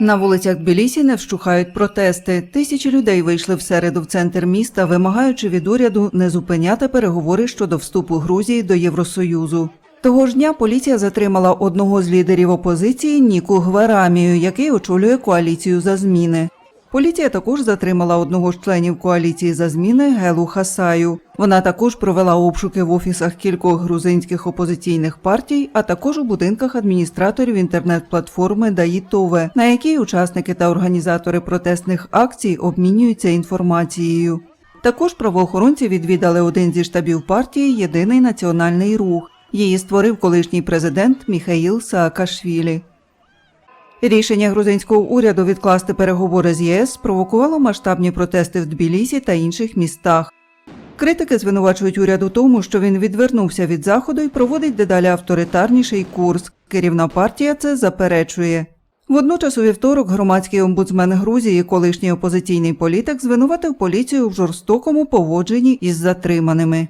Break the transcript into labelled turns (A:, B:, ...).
A: На вулицях Тбілісі не вщухають протести. Тисячі людей вийшли в середу в центр міста, вимагаючи від уряду не зупиняти переговори щодо вступу Грузії до Євросоюзу. Того ж дня поліція затримала одного з лідерів опозиції Ніку Гверамію, який очолює коаліцію за зміни. Поліція також затримала одного з членів коаліції за зміни Гелу Хасаю. Вона також провела обшуки в офісах кількох грузинських опозиційних партій, а також у будинках адміністраторів інтернет-платформи Даїтове, на якій учасники та організатори протестних акцій обмінюються інформацією. Також правоохоронці відвідали один зі штабів партії Єдиний національний рух. Її створив колишній президент Міхаїл Саакашвілі. Рішення грузинського уряду відкласти переговори з ЄС спровокувало масштабні протести в Тбілісі та інших містах. Критики звинувачують уряд у тому, що він відвернувся від заходу і проводить дедалі авторитарніший курс. Керівна партія це заперечує. Водночас у вівторок громадський омбудсмен Грузії, колишній опозиційний політик, звинуватив поліцію в жорстокому поводженні із затриманими.